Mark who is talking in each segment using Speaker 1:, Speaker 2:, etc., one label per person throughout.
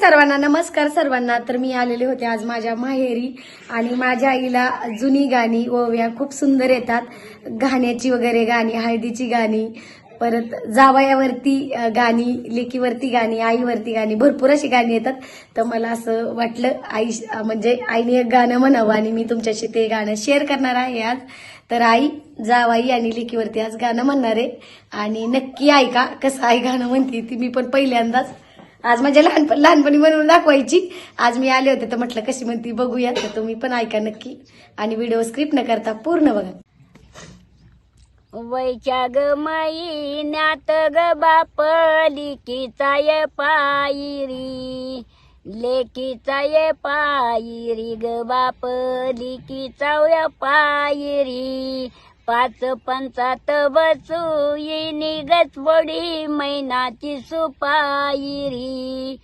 Speaker 1: सर्वांना नमस्कार सर्वांना. तर मी आलेले होते आज माझ्या माहेरी आणि माझ्या आईला जुनी गाणी ओव्या खूप सुंदर येतात. गाण्याची वगैरे गाणी हळदीची गाणी परत जावयावरती गाणी लेकीवरती गाणी आईवरती गाणी भरपूर अशी गाणी येतात. तर मला असं वाटलं आई म्हणजे आईने एक गाणं म्हणावं आणि मी तुमच्याशी ते गाणं शेअर करणार आहे आज. तर आई जावाई आणि लेकीवरती आज गाणं म्हणणार आहे. आणि नक्की ऐका कसं आई गाणं म्हणते ती मी पण पहिल्यांदाच आज माझ्या लहानपण लहानपणी बनवून दाखवायची. आज मी आले होते तर म्हटलं कशी म्हणती बघूया. तर तुम्ही पण ऐका नक्की. आणि व्हिडिओ स्क्रिप्ट न करता पूर्ण बघा.
Speaker 2: वैच्या ग माई नात ग बाप लिकीचा ये पायरी. लेकीचा ये पायरी ग बाप लिकीचा पायरी. पाच पंचात बसू निगत गचबडी मैनाची सुपायरी.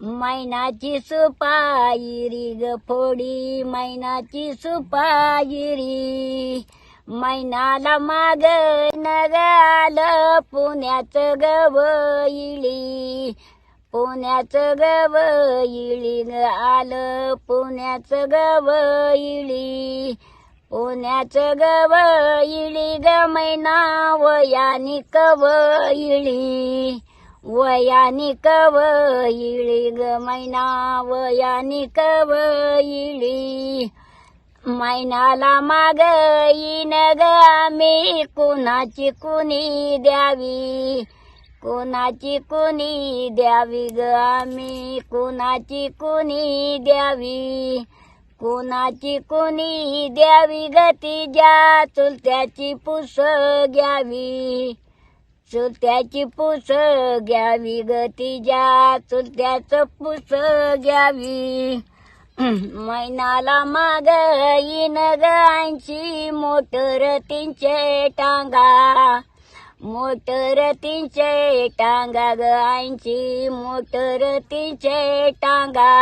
Speaker 2: मैनाची सुपायरी ग फोडी मैनाची सुपायरी. मैनाला माग नगाल पुण्याच गव गवईली पुण्याचं गवईली ग आलं पुण्याचं गवईली उण्याचं गव इळी ग मैना वयानी कवईली वयानी कवईली ग मैना वयानी कवईली मैनाला माग येईन ग आम्ही कुणाची कुणी द्यावी? कुणाची कुणी द्यावी ग आम्ही कुणाची कुणी द्यावी? कोणाची कोणी द्यावी गती? ज्या चुलत्याची पुस घ्यावी. चुलत्याची पुस घ्यावी गती. ज्या चुलत्याचं पुस घ्यावी. मैनाला माग येईन ग ऐंशी. मोटर तीनशे टांगा. मोटर तीनशे टांगा ग ऐंशी. मोटर तीनशे टांगा.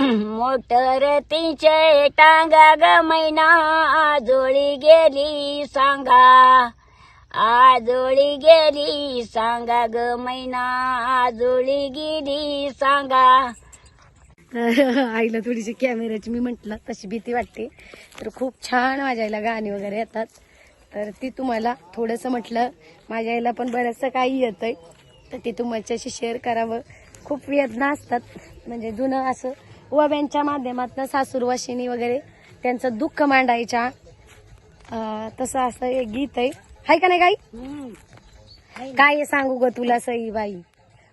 Speaker 2: मोटर तिचे टांगा ग मैना आजोळी गेली सांगा. आजोळी गेली सांगा ग मैना आजोळी गेली सांगा.
Speaker 1: तर आईला थोडीशी कॅमेऱ्याची मी म्हटलं तशी भीती वाटते. तर खूप छान माझ्या आईला गाणी वगैरे येतात. तर ती तुम्हाला थोडंसं म्हटलं माझ्या आईला पण बरंचसं काही येतंय. तर ती तुमच्याशी शेअर करावं. खूप वेदना असतात. म्हणजे जुनं असं ओव्यांच्या माध्यमातून सासूरवाशिनी वगैरे त्यांचं दुःख मांडायच्या. तसं असं एक गीत आहे. हाय का नाही काही काय सांगू ग तुला सई बाई?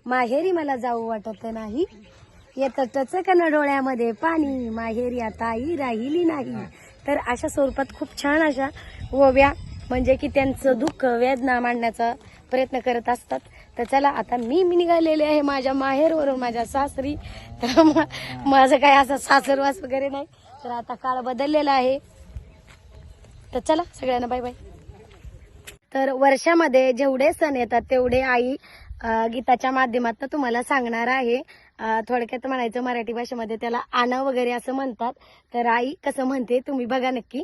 Speaker 1: माहेरी मला जाऊ वाटत नाही. येत टचकन डोळ्यामध्ये पाणी. माहेरी आता आई राहिली नाही. तर अशा स्वरूपात खूप छान अशा ओव्या म्हणजे की त्यांचं दुःख वेदना मांडण्याचा प्रयत्न करत असतात. तर चला आता मी मी निघालेले आहे माझ्या माहेरवरून माझ्या सासरी. तर मा- माझं काय असं सासरवास वगैरे नाही. तर आता काळ बदललेला आहे. तर चला सगळ्यांना बाय बाय तर वर्षामध्ये जेवढे सण येतात तेवढे आई गीताच्या माध्यमातून तुम्हाला सांगणार आहे. थोडक्यात म्हणायचं मराठी भाषेमध्ये त्याला आणा वगैरे असं म्हणतात. तर आई कसं म्हणते तुम्ही बघा नक्की.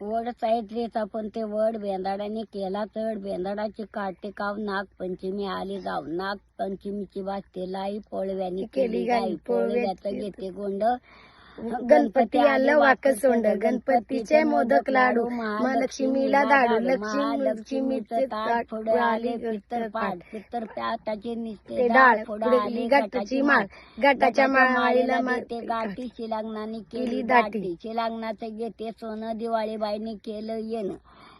Speaker 2: वड साहित्रीचा पण ते वड बेंदाडाने केला चढ. बेंदाडाची काटे काव नाग पंचमी आली गाव नाग पंचमीची वाजते लाई पोळव्याने केली गाई पोळव्याचं घेते गोंड.
Speaker 1: गणपती आलं वाक सोंड. गणपतीचे मोदक लाडू. महालक्ष्मीला दाडू. लक्ष्मी लक्ष्मीचे पुढे आले
Speaker 2: निसते
Speaker 1: डाळ गाठाची माळ. गाठाच्या माळीला मा-
Speaker 2: ते गाठी शिलांगणाने
Speaker 1: केली दाटी.
Speaker 2: शिलांगणाचं घेते सोनं दिवाळीबाईने केलं येणं.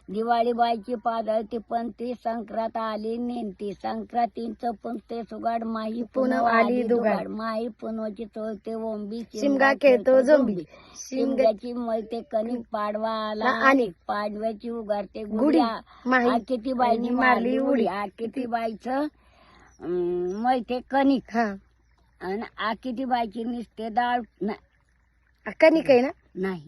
Speaker 2: दिवाळीबाईची पादळती पण ती संक्रांत आली नेमती. संक्रांतीचं पण ते सुगाड माही
Speaker 1: पुनव आली दुगाड.
Speaker 2: माही पुनवची चोळते ओंबी
Speaker 1: शिमगा खेळतो शिमगा
Speaker 2: शिमग्याची मळते कणिक पाडवा आला
Speaker 1: आणि
Speaker 2: पाडव्याची उगारते
Speaker 1: माही
Speaker 2: किती बाईनी मारली उडी किती बाईचं मळते कणिक. आणि आ किती बाईची निसते डाळ
Speaker 1: कणिक आहे ना?
Speaker 2: नाही.